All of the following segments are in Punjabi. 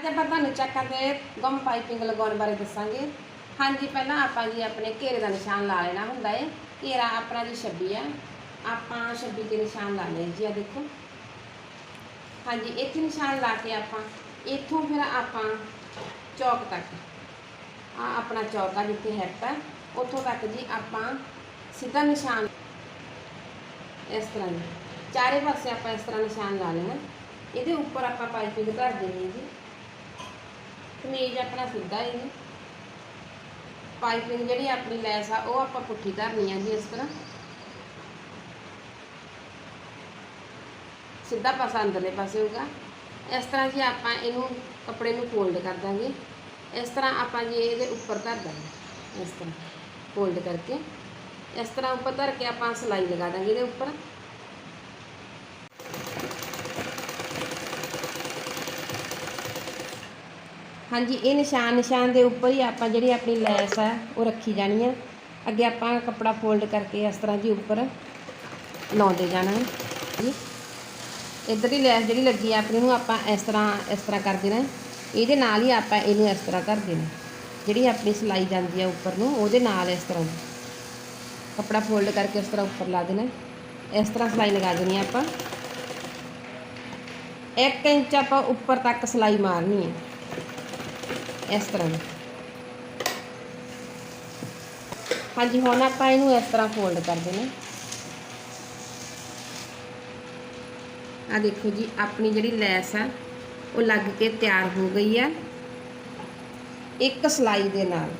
ਅੱਜ ਆਪਾਂ ਤੁਹਾਨੂੰ ਚੱਕਾਂ ਤੇ ਗਮ ਪਾਈਪਿੰਗ ਲਗਾਉਣ ਬਾਰੇ ਦੱਸਾਂਗੇ। ਹਾਂਜੀ, ਪਹਿਲਾਂ ਆਪਾਂ ਜੀ ਆਪਣੇ ਘੇਰੇ ਦਾ ਨਿਸ਼ਾਨ ਲਾ ਲੈਣਾ ਹੁੰਦਾ ਹੈ ਘੇਰਾ ਆਪਣਾ ਜੀ 26 ਆ। ਆਪਾਂ 26 ਤੇ ਨਿਸ਼ਾਨ ਲਾ ਲਏ ਜੀ ਆ ਦੇਖੋ। ਹਾਂਜੀ, ਇੱਥੇ ਨਿਸ਼ਾਨ ਲਾ ਕੇ ਆਪਾਂ, ਇੱਥੋਂ ਫਿਰ ਆਪਾਂ ਚੌਕ ਤੱਕ ਆ ਆਪਣਾ ਚੌਕ ਆ ਜਿੱਥੇ ਹੈਪ ਹੈ, ਉੱਥੋਂ ਤੱਕ ਜੀ ਆਪਾਂ ਸਿੱਧਾ ਨਿਸ਼ਾਨ, ਇਸ ਤਰ੍ਹਾਂ ਜੀ। ਚਾਰੇ ਪਾਸੇ ਆਪਾਂ ਇਸ ਤਰ੍ਹਾਂ ਨਿਸ਼ਾਨ ਲਾ ਲੈਣਾ ਇਹਦੇ ਉੱਪਰ ਆਪਾਂ ਪਾਈਪਿੰਗ ਧਰ ਦੇਣੀ ਜੀ। ਕਮੀਜ਼ ਆਪਣਾ ਸਿੱਧਾ ਹੈ ਜੀ ਪਾਈਪਿੰਗ ਜਿਹੜੀ ਆਪਣੀ ਲੈਸ ਆ, ਉਹ ਆਪਾਂ ਪੁੱਠੀ ਧਰਨੀ ਆ ਜੀ ਇਸ ਤਰ੍ਹਾਂ। ਸਿੱਧਾ ਪਾਸਾ ਅੰਦਰਲੇ ਪਾਸੇ ਹੋਊਗਾ। ਇਸ ਤਰ੍ਹਾਂ ਜੀ ਆਪਾਂ ਇਹਨੂੰ ਕੱਪੜੇ ਨੂੰ ਫੋਲਡ ਕਰ ਦਾਂਗੇ। ਇਸ ਤਰ੍ਹਾਂ ਆਪਾਂ ਜੀ ਇਹਦੇ ਉੱਪਰ ਧਰ ਦਾਂਗੇ, ਇਸ ਤਰ੍ਹਾਂ। ਫੋਲਡ ਕਰਕੇ। ਇਸ ਤਰ੍ਹਾਂ ਉੱਪਰ ਧਰ ਕੇ ਆਪਾਂ ਸਿਲਾਈ ਲਗਾ ਦਾਂਗੇ ਇਹਦੇ ਉੱਪਰ। ਹਾਂਜੀ, ਇਹ ਨਿਸ਼ਾਨ ਨਿਸ਼ਾਨ ਦੇ ਉੱਪਰ ਹੀ ਆਪਾਂ ਜਿਹੜੀ ਆਪਣੀ ਲੈਸ ਆ, ਉਹ ਰੱਖੀ ਜਾਣੀ ਆ। ਅੱਗੇ ਆਪਾਂ ਕੱਪੜਾ ਫੋਲਡ ਕਰਕੇ ਇਸ ਤਰ੍ਹਾਂ ਜੀ ਉੱਪਰ ਲਾਉਂਦੇ ਜਾਣਾ ਜੀ। ਇੱਧਰ ਦੀ ਲੈਸ ਜਿਹੜੀ ਲੱਗੀ ਆ, ਆਪਣੀ ਨੂੰ ਆਪਾਂ ਇਸ ਤਰ੍ਹਾਂ ਇਸ ਤਰ੍ਹਾਂ ਕਰ ਦੇਣਾ ਇਹਦੇ ਨਾਲ ਹੀ ਆਪਾਂ ਇਹਨੂੰ ਇਸ ਤਰ੍ਹਾਂ ਕਰ ਦੇਣਾ ਜਿਹੜੀ ਆਪਣੀ ਸਿਲਾਈ ਜਾਂਦੀ ਆ ਉੱਪਰ ਨੂੰ, ਉਹਦੇ ਨਾਲ ਇਸ ਤਰ੍ਹਾਂ ਕੱਪੜਾ ਫੋਲਡ ਕਰਕੇ ਇਸ ਤਰ੍ਹਾਂ ਉੱਪਰ ਲਾ ਦੇਣਾ ਇਸ ਤਰ੍ਹਾਂ ਸਿਲਾਈ ਲਗਾ ਦੇਣੀ ਆ ਆਪਾਂ। 1 ਇੰਚ ਆਪਾਂ ਉੱਪਰ ਤੱਕ ਸਿਲਾਈ ਮਾਰਨੀ ਹੈ। ਇਸ ਤਰ੍ਹਾਂ ਹਾਂਜੀ, ਹੁਣ ਆਪਾਂ ਇਹਨੂੰ ਇਸ ਤਰ੍ਹਾਂ ਫੋਲਡ ਕਰ ਦੇਣਾ ਆ ਦੇਖੋ ਜੀ, ਆਪਣੀ ਜਿਹੜੀ ਲੈਸ ਆ, ਉਹ ਲੱਗ ਕੇ ਤਿਆਰ ਹੋ ਗਈ ਆ। ਇੱਕ ਸਲਾਈ ਦੇ ਨਾਲ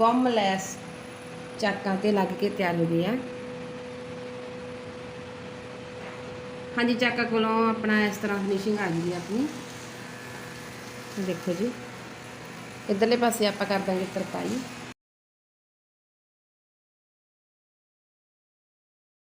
ਗਮ ਲੈਸ ਚਾਕਾਂ ਤੇ ਲੱਗ ਕੇ ਤਿਆਰ ਹੋ ਗਈ ਆ। ਹਾਂਜੀ, ਚਾਕਾ ਕੋਲੋਂ ਆਪਣਾ ਇਸ ਤਰ੍ਹਾਂ ਫਿਨਿਸ਼ਿੰਗ ਆ ਗਈ ਆਪਣੀ। ਦੇਖੋ ਜੀ। ਇਧਰਲੇ ਪਾਸੇ ਆਪਾਂ ਕਰ ਦਾਂਗੇ ਤਰਪਾਈ